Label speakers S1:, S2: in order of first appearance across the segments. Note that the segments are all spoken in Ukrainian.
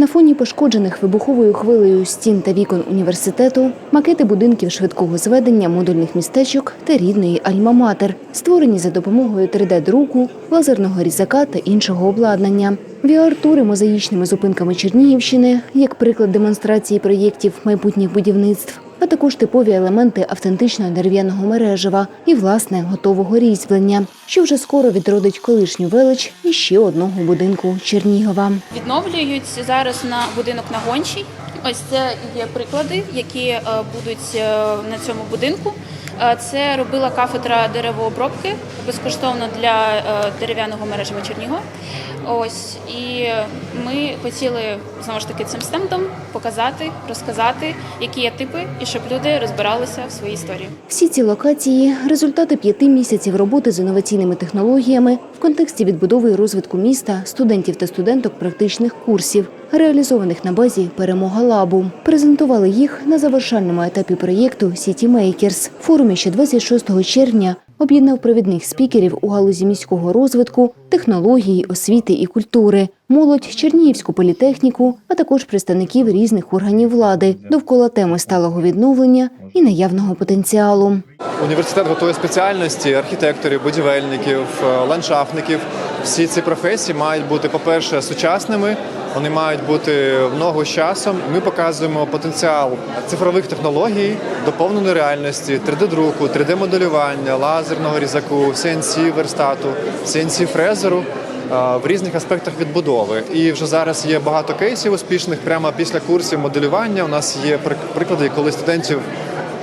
S1: На фоні пошкоджених вибуховою хвилею стін та вікон університету макети будинків швидкого зведення, модульних містечок та рідної Альма-Матер, створені за допомогою 3D-друку, лазерного різака та іншого обладнання. VR-тури мозаїчними зупинками Чернігівщини, як приклад демонстрації проєктів майбутніх будівництв, а також типові елементи автентичного дерев'яного мережева і власне готового різьблення, що вже скоро відродить колишню велич і ще одного будинку Чернігова.
S2: Відновлюють зараз на будинок на гончій. Ось це є приклади, які е, будуть е, на цьому будинку. Е, Це робила кафедра деревообробки безкоштовно для дерев'яного мережева Чернігова. Ось і ми хотіли знову ж таки цим стендом показати, розказати, які є типи, і щоб люди розбиралися в своїй історії.
S1: Всі ці локації результати п'яти місяців роботи з інноваційними технологіями в контексті відбудови і розвитку міста, студентів та студенток практичних курсів, реалізованих на базі перемога лабу. Презентували їх на завершальному етапі проєкту City Makers. Форумі ще 26 червня об'єднав провідних спікерів у галузі міського розвитку, технології, освіти і культури, молодь, Чернігівську політехніку, а також представників різних органів влади довкола теми сталого відновлення і наявного потенціалу.
S3: Університет готує спеціальності архітекторів, будівельників, е, ландшафтників. Всі ці професії мають бути, по-перше, сучасними. Вони мають бути в ногу з часом. Ми показуємо потенціал цифрових технологій, доповненої реальності, 3D-друку, 3D-моделювання, лазерного різаку, CNC верстату, CNC фрезеру е, в різних аспектах відбудови. І вже зараз є багато кейсів успішних. Прямо після курсів моделювання у нас є приклади, коли студентів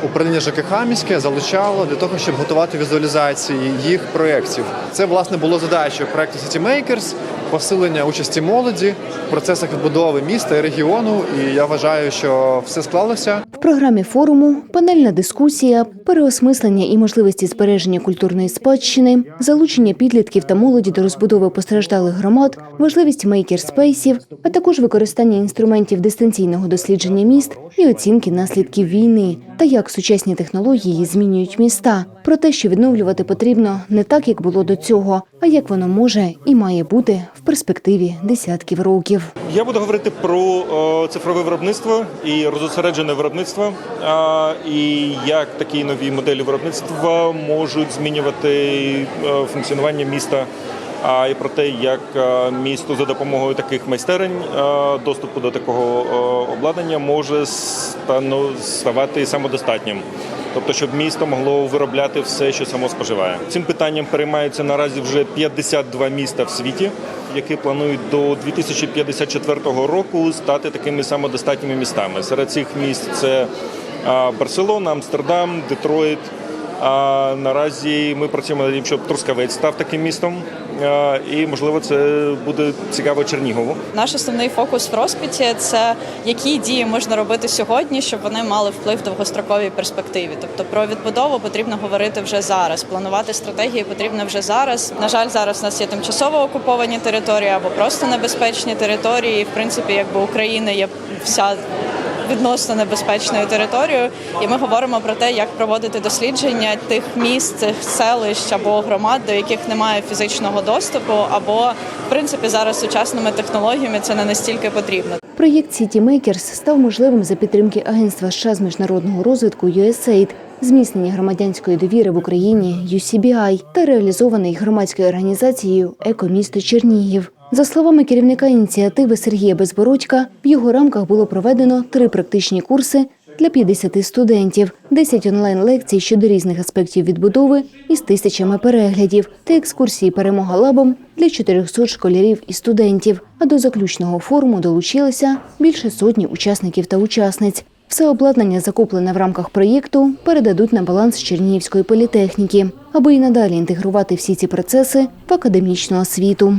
S3: управління ЖКХ міське залучало для того, щоб готувати візуалізації їх проєктів. Це власне було задачею проекту City Makers, посилення участі молоді в процесах відбудови міста і регіону. І я вважаю, що все склалося.
S1: Програмі форуму панельна дискусія, переосмислення і можливості збереження культурної спадщини, залучення підлітків та молоді до розбудови постраждалих громад, важливість мейкерспейсів, а також використання інструментів дистанційного дослідження міст і оцінки наслідків війни, та як сучасні технології змінюють міста. Про те, що відновлювати потрібно не так, як було до цього, а як воно може і має бути в перспективі десятків років.
S4: Я буду говорити про е, цифрове виробництво і розосереджене виробництво, і як такі нові моделі виробництва можуть змінювати е, функціонування міста. А і про те, як е, місто за допомогою таких майстерень доступу до такого обладнання може ставати самодостатнім. Тобто, щоб місто могло виробляти все, що само споживає. Цим питанням переймаються наразі вже 52 міста в світі, які планують до 2054 року стати такими самодостатніми містами. Серед цих міст це Барселона, Амстердам, Детройт. А наразі ми працюємо над тим, щоб Трускавець став таким містом, і можливо це буде цікаво Чернігову.
S5: Наш основний фокус в розквіті це які дії можна робити сьогодні, щоб вони мали вплив в довгостроковій перспективі. Тобто про відбудову потрібно говорити вже зараз. Планувати стратегії потрібно вже зараз. На жаль, зараз у нас є тимчасово окуповані території або просто небезпечні території. І, в принципі, якби Україна є вся. Відносно небезпечною територією, і ми говоримо про те, як проводити дослідження тих міст, селищ або громад, до яких немає фізичного доступу, або в принципі зараз сучасними технологіями це не настільки потрібно.
S1: Проєкт City Makers став можливим за підтримки Агентства США з міжнародного розвитку USAID, зміцнення громадянської довіри в Україні UCBI та реалізований громадською організацією Екомісто Чернігів. За словами керівника ініціативи Сергія Безбородька, в його рамках було проведено три практичні курси для 50 студентів, 10 онлайн-лекцій щодо різних аспектів відбудови із тисячами переглядів та екскурсії перемога лабом для 400 школярів і студентів. А до заключного форуму долучилися більше сотні учасників та учасниць. Все обладнання, закуплене в рамках проєкту, передадуть на баланс Чернігівської політехніки, аби і надалі інтегрувати всі ці процеси в академічну освіту.